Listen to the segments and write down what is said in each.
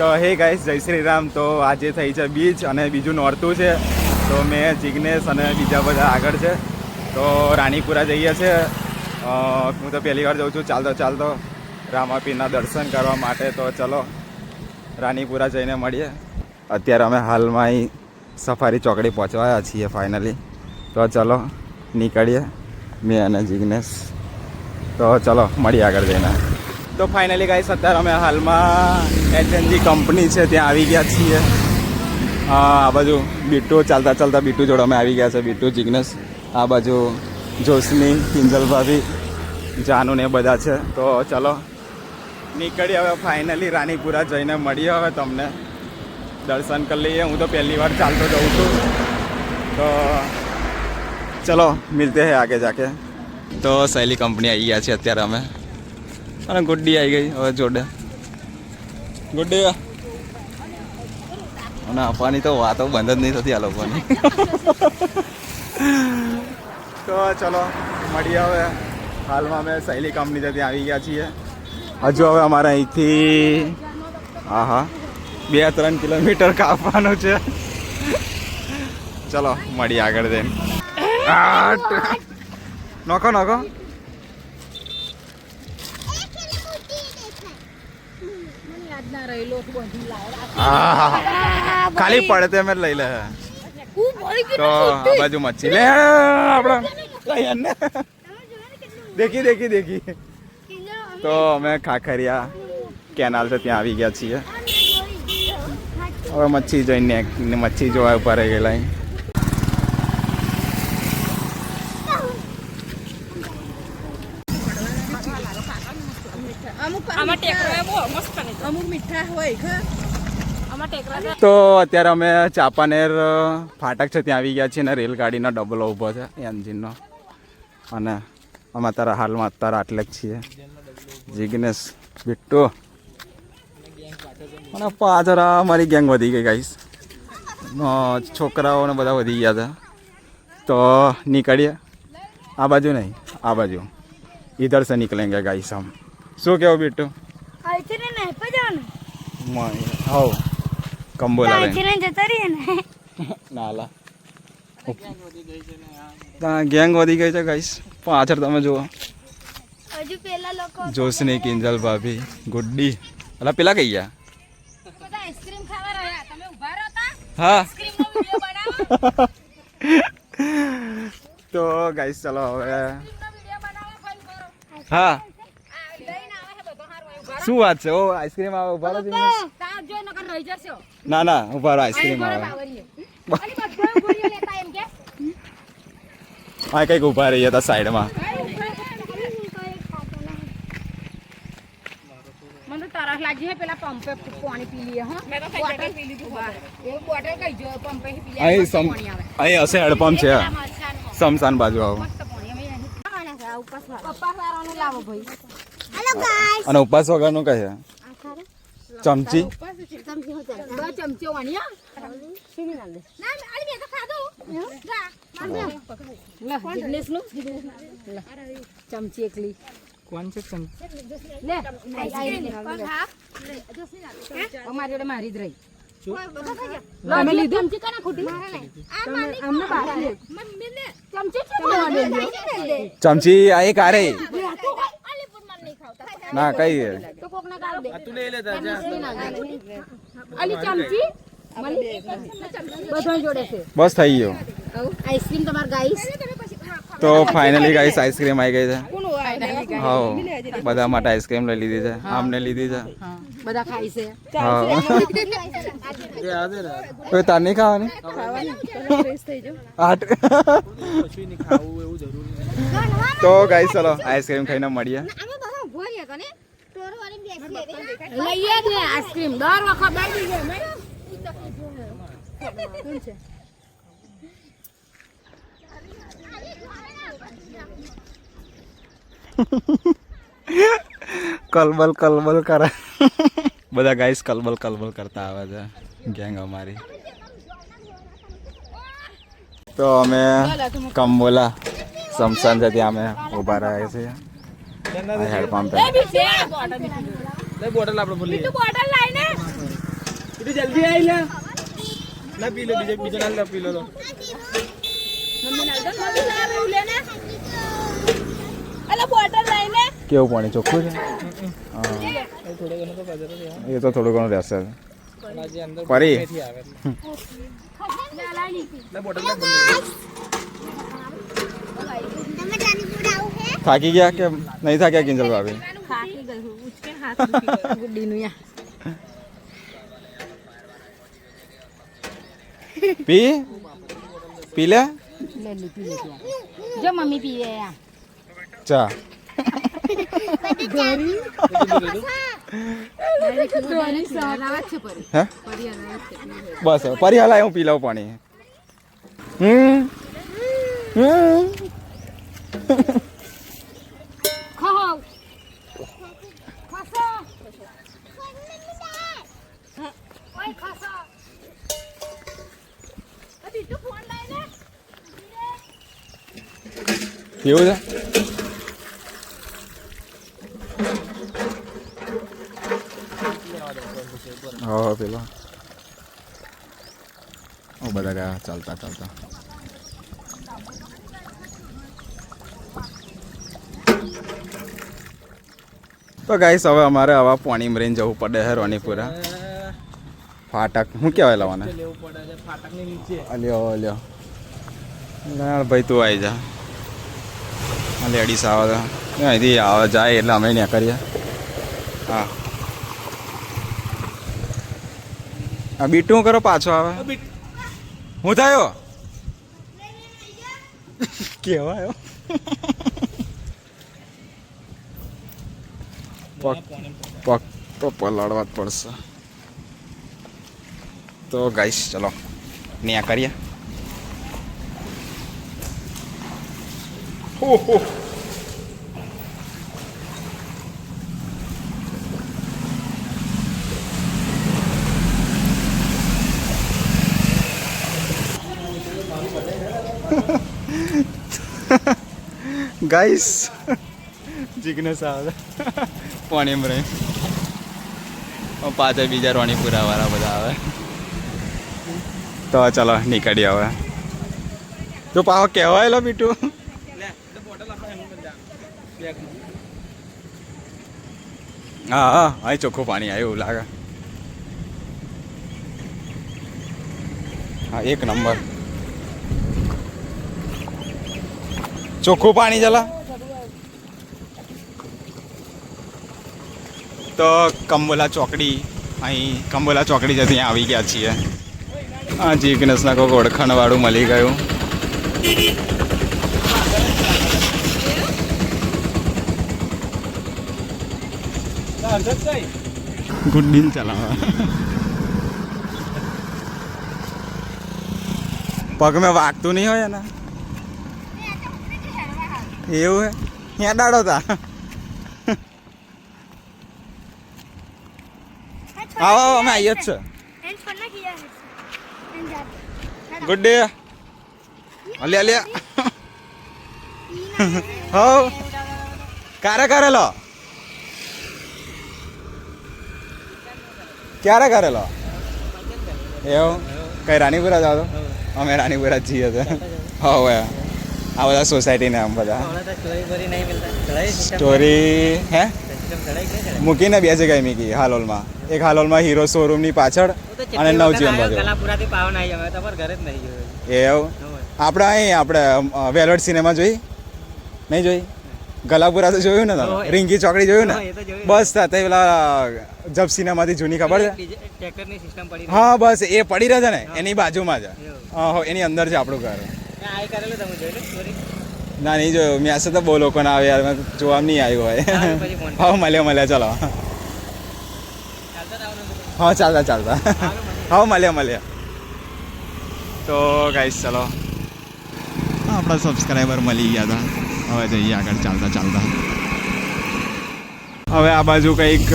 તો હે ગાઈસ જય શ્રી રામ. તો આજે થઈ છે બીચ અને બીજું નોરતું છે. તો મેં જિગ્નેશ અને બીજા બધા આગળ છે. તો રાણીપુરા જઈએ છે. હું તો પહેલી વાર જઉં છું. ચાલતો ચાલતો. રામાપીરના દર્શન કરવા માટે તો ચલો, રાણીપુરા જઈને મળીએ. અત્યારે અમે હાલમાં અહીં સફારી ચોકડી પહોંચવાયા છીએ ફાઇનલી તો ચલો, નીકળીએ, મેં અને જિગ્નેશ. તો ચલો, મળીએ આગળ જઈને. તો ફાઇનલી ગાઈસ અત્યારે અમે હાલમાં એચએનજી કંપની છે, ત્યાં આવી ગયા છીએ. આ બાજુ બીટુ, ચાલતા ચાલતા બીટુ જોડે અમે આવી ગયા છે, બીટુ, જિગ્નેશ, આ બાજુ જોશની, કિંજલ ભાભી, જાનુ ને બધા છે. તો ચલો નીકળીએ હવે ફાઇનલી રાણીપુરા જઈને મળીએ હવે તમને. દર્શન કરી લઈએ. હું તો પહેલી વાર ચાલતો જઉં છું. તો ચલો, મિલતે હે આગે જાકે. તો સહેલી કંપની આવી ગયા છે અત્યારે અમે. અને ગુડ્ડી આવી ગઈ હવે જોડે. ગુડ્ડી અને આપવાની તો વાતો બંધ જ નહીં થતી આ લોકોની. તો ચલો મળીએ હવે. હાલમાં અમે સહેલી કંપની ત્યાંથી ત્યાં આવી ગયા છીએ. હજુ હવે અમારે અહીંથી હા હા બે ત્રણ કિલોમીટર કાપવાનું છે. ચલો મળીએ આગળ જઈને. નોખો નોખો. ખાલી પડે તેમ જ લઈ લે. તો આ બાજુ મચ્છી. લે આપણા. દેખી દેખી દેખી. તો અમે ખાખરિયા કેનાલ છે ત્યાં આવી ગયા છીએ. હવે મચ્છી જોઈને મચ્છી જોવા ઉપર ગયેલા અહીં. આમાં ટેકરો એ બહુ મસ્ત ને અમુક મીઠા હોય ખા આમાં ટેકરા છે તો અત્યારે અમે ચાપાનેર અ, ફાટક છે ત્યાં આવી ગયા છીએ અને રેલગાડીનો ડબલો ઊભો છે એન્જિનનો અને અમે અત્યારે હાલમાં અત્યારે આટલે જ છીએ જિગ્નેશ બિટ્ટુ અને પાછળ આ અમારી ગેંગ વધી ગઈ ગાઈસ છોકરાઓ ને બધા વધી ગયા છે તો નીકળીએ આ બાજુ નહીં આ બાજુ ઇધર से निकलेंगे गाइस हम શું કેવું બિટ્ટુ અહીંથી ને નહીં પજાવાનું હવ કંબોલા લઈને અહીંથી ને જતા રહીએ ને. નાલા ત્યાં ગેંગ વધી ગઈ છે ગાઈસ પાછળ તમે જુઓ. હજુ પેલા લોકો જોશની કિંજલ ભાભી ગુડ્ડી. અલા પેલા કઈ ગયા? બધા આઈસ્ક્રીમ ખાવા રહ્યા. તમે ઊભા રહો તા. હા. આઈસ્ક્રીમનો વિડિયો બનાવો. તો ગાઈસ ચલો હવે. આઈસ્ક્રીમનો વિડિયો બનાવો ફોન કરો. હા આ લઈને આવે છે બધો હારું અહીં ઊભા શું વાત છે? ઓ આઈસ્ક્રીમ આવે ઊભા રહો ના ના ઊભા રહો આઈસ્ક્રીમ આવે. બાવરીએ અલી બધો ગોળીઓ લેતા એમ કે. હા કંઈક ઊભા રહી હતા સાઈડમાં. મને તરસ લાગી હે પેલા પંપે પાણી પી લઈએ હો. મેં તો બોટલ પી લીધું એ બોટલ કઈ જો પંપે પી લે અહીં સમ અહીં હશે હેડપંપ છે. સમસાન બાજુ આવો. મસ્ત પાણી અમે અહીં પપ્પા વાળાનું લાવો ભાઈ. અને ઉપવાસ વગરનું કહે. ચમચી. ચમચી એકલી કોણ છે લે અમારી જોડે મારી જ રહી અમે લીધું ચમચી કના ખોટી અમને ચમચી ચમચી આ એક આરે. ના કઈ તો કોક ના ગાળ દે. તું લઈ લેતા અલી ચમચી? બધા જોડે છે. બસ થઈ ગયો. આઈસ્ક્રીમ તમાર ગાઈસ? તો ફાઇનલી ગાઈસ આઈસ્ક્રીમ આવી ગઈ છે. હા બધા માટે આઈસ્ક્રીમ લઈ લીધી છે આમને લીધી છે. બધા ખાઈ છે. હા તાર નહીં ખાવાની? તો ગાઈસ ચલો આઈસ્ક્રીમ ખાઈને મળીએ. અમે બધા ઊભો રહ્યા હતા ને ટોર વાળી બેસી લઈએ જ ને આઈસ્ક્રીમ. દર વખત બેસી જાય કલબલ કલબલ કરે. બધા ગાઈસ કલબલ કલબલ કરતા આવે છે. ગેંગ અમારી. તો અમે કંબોલા સમસાન છે ત્યાં અમે ઊભા રહ્યા છીએ. હેડપંપ બોટલ આપણે બોલીએ. બોટલ લાઈને તું જલ્દી આવી લે. ના પી લો બીજો બીજો પી લો તો લે કેવું પાણી? ચોખ્ખું છે? હા થોડો ઘણો તો કચરો છે. એ તો થોડું ઘણું રહેશે. પરી. બોટલ ના બંધ તમે જાનીપુર આવું હે થાકી ગયા કે નહીં થાક્યા કિંજલ ભાભી? ઉચકે હાથ યા. પી? પી લે? પી જો મમ્મી પીવે ચા. બસ પરી હલાય હું પી લઉં પાણી. હમ. હમ. કેવું છે? હા પેલો. ઓ બધા ગયા. ચાલતા ચાલતા. તો ગાઈસ હવે અમારે આવા પાણી રહીને જવું પડે છે રોનીપુરા. ફાટક. શું કહેવાય લાવવાના લેવું પડે ફાટકની નીચે. અલ્યો અલ્યો ના ભાઈ તું આવી જા. લેડીસ આવે તો. અહીંથી આવે જાય એટલે અમે ત્યાં કરીએ હા. આ બીટું કરો પાછો આવે? હું થયો? કેવા આવ્યો પગ તો પલાળવા જ પડશે. તો ગાઈશ ચલો ન્યા કરીએ. હો હો ગાઈસ જિગ્નેશ આવે. પાણી રહી. પાછળ બીજા રોણીપુરા વાળા બધા આવે. તો ચાલો નીકળી હવે. તું પાહો કહેવાયેલો બીટું લે તો બોટલ આપણે એમ બંધ બેગમાં હા હા અહીં ચોખ્ખું પાણી આવ્યું લાગે. હા, એક નંબર. ચોખ્ખું પાણી ચલા તો કંબોલા ચોકડી, અહીં કંબોલા ચોકડી છે ત્યાં આવી ગયા છીએ. હા ગણેશના કોઈક ઓળખાણવાળું મળી ગયું હર્ષદ કઈ ગુડ ડીલ ચલાવે પગ મેં વાગતું નહીં હોય એના. એવું હે? ત્યાં દાડો તા? આવો અમે આવીએ જ છે. Good day. અલ્યા અલ્યા. હો કારે કરેલો ક્યારે કરેલો? એવું? કઈ રાણીપુરા જાવ તો અમે રાણીપુરા જ છીએ તો. હવે. આ બધા સોસાયટીને આમ બધા. સ્ટોરી હે? મૂકીને બે જગ્યાએ મૂકી હાલોલમાં. એક હાલોલમાં હીરો શોરૂમની પાછળ અને નવજીવન બાજુ. કલાપુરાથી પાવન આવી અમે તમારે ઘરે જ નહીં જોયું એવું? આપણે અહીં આપણે અ, સિનેમા જોઈ? નહીં જોઈ? ગલાપુરા તો જોયું ને તમે. રીંગી ચોકડી જોયું ને. બસ તા પેલા જપસીનામાંથી જૂની ખબર છે? ટ્રેક્ટરની સિસ્ટમ પડી હા બસ એ પડી રહે છે ને એની બાજુમાં છે. હા, એની અંદર છે આપણું ઘર. ના નહીં જોયું. મેસે તો બહુ લોકોને આવે યાર મેં જોવા નહીં આવ્યું હોય. હા મળ્યા મળ્યા ચલો. હા ચાલતા ચાલતા. હા મળ્યા મળ્યા. તો ગાઈસ ચલો. આપણા સબસ્ક્રાઈબર મળી ગયા હતા. હવે જઈએ આગળ ચાલતા ચાલતા. હવે આ બાજુ કંઈક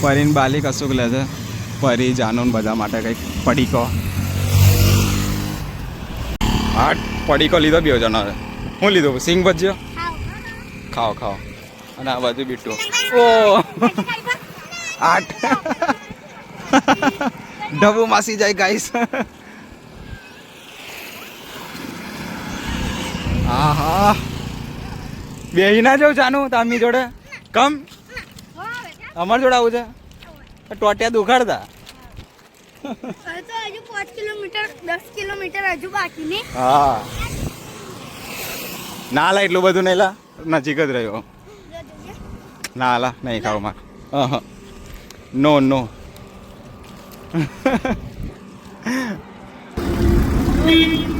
પરીન બાલી કશુંક લે છે. પરી જાનુન બધા માટે કંઈક પડીકો. હા, પડીકો લીધો બે જણો. હું લીધું? સિંગ બજ્યો ખાઓ ખાઓ. અને આ બાજુ બીટું. ઓ! આઠ. ઢબુ માસી જાય ગાઈસ આહા. બેહી ના જાઉં જાનું તામી જોડે. કમ. અમાર જોડે આવું છે? ટોટિયા દુખાડતા. હજુ પાંચ કિલોમીટર દસ કિલોમીટર હજુ બાકી ને હા. ના લા, એટલું બધું નહીં લા. નજીક જ રહ્યો. ના લા, નહીં ખાવ માર. નો નો. ખરો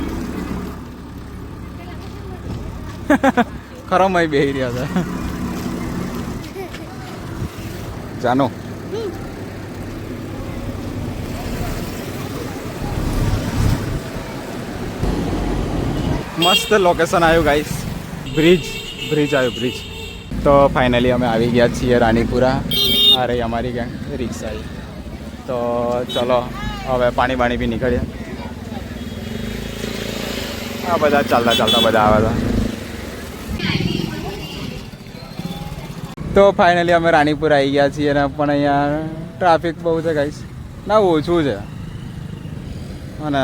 મય બેહી રહ્યા હતા. જાનો. મસ્ત લોકેશન આવ્યું ગાઈસ બ્રિજ બ્રિજ આવ્યું બ્રિજ તો ફાઇનલી અમે આવી ગયા છીએ રાણીપુરા. આ રહી અમારી ગેંગ રિક્ષા તો ચલો, હવે પાણી બાણી બી નીકળીએ આ બધા ચાલતા ચાલતા બધા આવ્યા હતા. તો ફાઇનલી અમે રાણીપુર આવી ગયા છીએ અને પણ અહીંયા ટ્રાફિક બહુ છે ગાઈશ ના, ઓછું છે. અને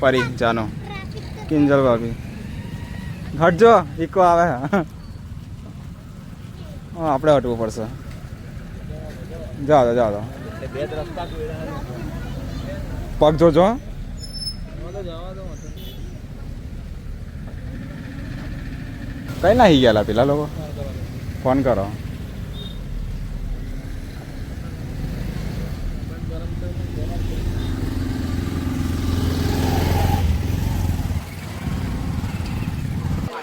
પરી જાનો. કિંજલ ભાભી. હટજો ઇકો આવે. હા, આપણે હટવું પડશે. જાઓ જાઓ. પગ જોજો, હો. કઈ નાહી ગયેલા પેલા લોકો? ફોન કરો.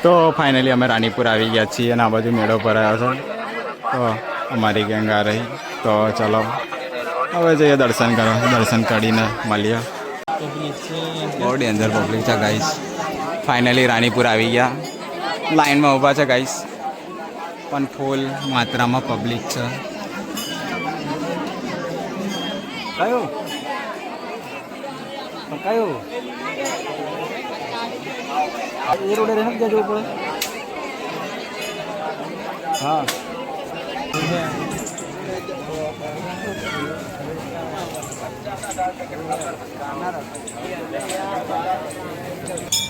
તો ફાઇનલી અમે રાણીપુર આવી ગયા છીએ અને આ બાજુ મેળો પર આવ્યો છે. તો અમારી ગેંગ આ રહી. તો ચલો, હવે જઈએ દર્શન કરો દર્શન કરીને મળીએ. બહુ ડેન્જર પબ્લિક છે ગાઈસ ફાઇનલી રાણીપુર આવી ગયા. લાઈનમાં ઊભા છે ગાઈસ પણ ફૂલ માત્રામાં પબ્લિક છે. કયું? કયું? એ હા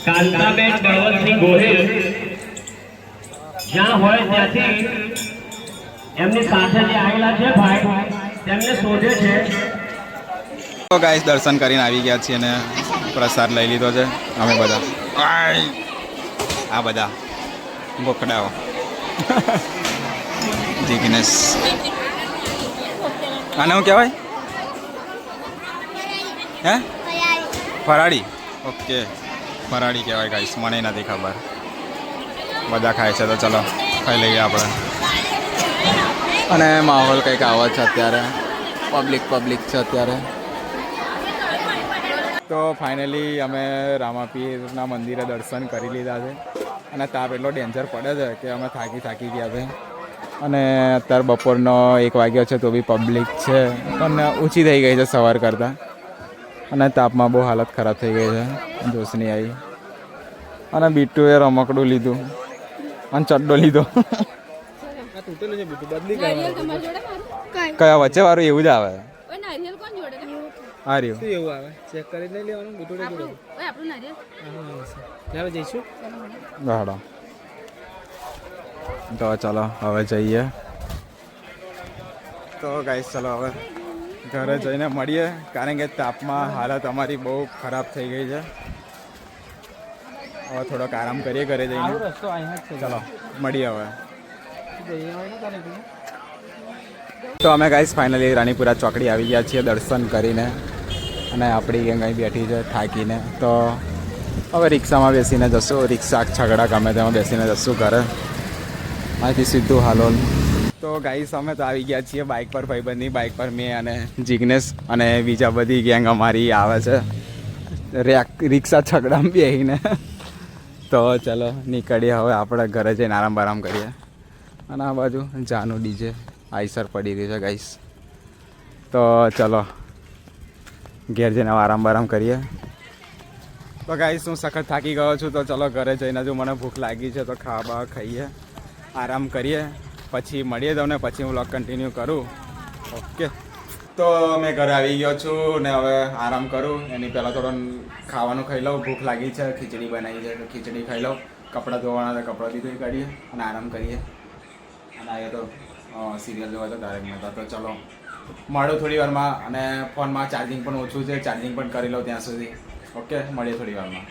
કાંતાબેન બળવંતસિંહ ગોહિલ. જ્યાં હોય ત્યાંથી એમની સાથે જે આવેલા છે ભાઈ, તેમને શોધે છે. તો ગાઈસ દર્શન કરીને આવી ગયા છીએ અને પ્રસાદ લઈ લીધો છે. અમે બધા! આ બધા. ગોખડાઓ. જિગ્નેશ આને શું કહેવાય? હે? ફરાળી. ઓકે. ફરાળી કહેવાય ગાઈસ મને નથી ખબર. બધા ખાય છે તો ચલો ખાઈ લઈએ આપણે. અને માહોલ કંઈક આવો છે અત્યારે. પબ્લિક પબ્લિક છે અત્યારે. તો ફાઇનલી અમે રામાપીરના મંદિરે દર્શન કરી લીધા છે. અને તાપ એટલો ડેન્જર પડે છે કે અમે થાકી થાકી ગયા છે. અને અત્યારે બપોરનો એક વાગ્યો છે તો બી પબ્લિક છે. પણ ઊંચી થઈ ગઈ છે સવાર કરતાં. અને તાપમાં બહુ હાલત ખરાબ થઈ ગઈ છે. જોશની આવી અને બીટુએ રમકડું લીધું. અને ચડ્ડો લીધો. કયા વચ્ચે વાળું? એવું જ આવે. આ રહ્યું. શું એવું આવે? ચેક કરી નહીં લેવાનું બીટું નહીં ઓય આપણું નારિયેલ લાવ જઈશું? ગાડો તો ચાલો હવે જઈએ. તો ગાઈસ ચાલો હવે ઘરે જઈને મળીએ કારણ કે તાપમાં હાલત અમારી બહુ ખરાબ થઈ ગઈ છે. હવે થોડોક આરામ કરીએ ઘરે જઈને. આવો રસ્તો અહીંયા જ છે. ચલો મળીએ હવે. ને. તો અમે ગાઈસ ફાઇનલી રાણીપુરા ચોકડી આવી ગયા છીએ દર્શન કરીને. અને આપણી ગેંગ અહીં બેઠી છે થાકીને. તો હવે રિક્ષામાં બેસીને જશું. રિક્ષા છગડા ગમે તેમાં બેસીને જશું ઘરે. અહીંથી સીધું હાલોલ. તો ગાઈસ અમે તો આવી ગયા છીએ બાઇક પર, ભાઈબંધની બાઇક પર. મેં અને જિગ્નેશ અને બીજા બધી ગેંગ અમારી આવે છે. રેક, રિક્ષા છગડામાં બેસીને તો ચલો, નીકળીએ હવે આપણે ઘરે જઈને આરામ બારામ કરીએ. અને આ બાજુ જાનું ડીજે આઈસર પડી રહ્યું છે ગાઈસ તો ચલો ઘેર જઈને આરામ બારામ કરીએ. તો ગાઈસ હું સખત થાકી ગયો છું, તો ચલો ઘરે જઈને જો મને ભૂખ લાગી છે, તો ખાવા ખાઈએ, આરામ કરીએ. પછી મળીએ તમને, પછી હું લોક કન્ટિન્યુ કરું. ઓકે તો મેં ઘરે આવી ગયો છું ને હવે આરામ કરું. એની પહેલાં થોડો ખાવાનું ખાઈ લઉં. ભૂખ લાગી છે, ખીચડી બનાવી છે, તો ખીચડી ખાઈ લઉં. કપડાં ધોવાના તો કપડાં બી ધોઈ કાઢીએ અને આરામ કરીએ. અને આવીએ તો સિરિયલ જોવા તો ડાયરેક્ટ મહેતા તો ચલો મળું થોડી વારમાં અને ફોનમાં ચાર્જિંગ પણ ઓછું છે ચાર્જિંગ પણ કરી લઉં ત્યાં સુધી. ઓકે મળીએ થોડી વારમાં.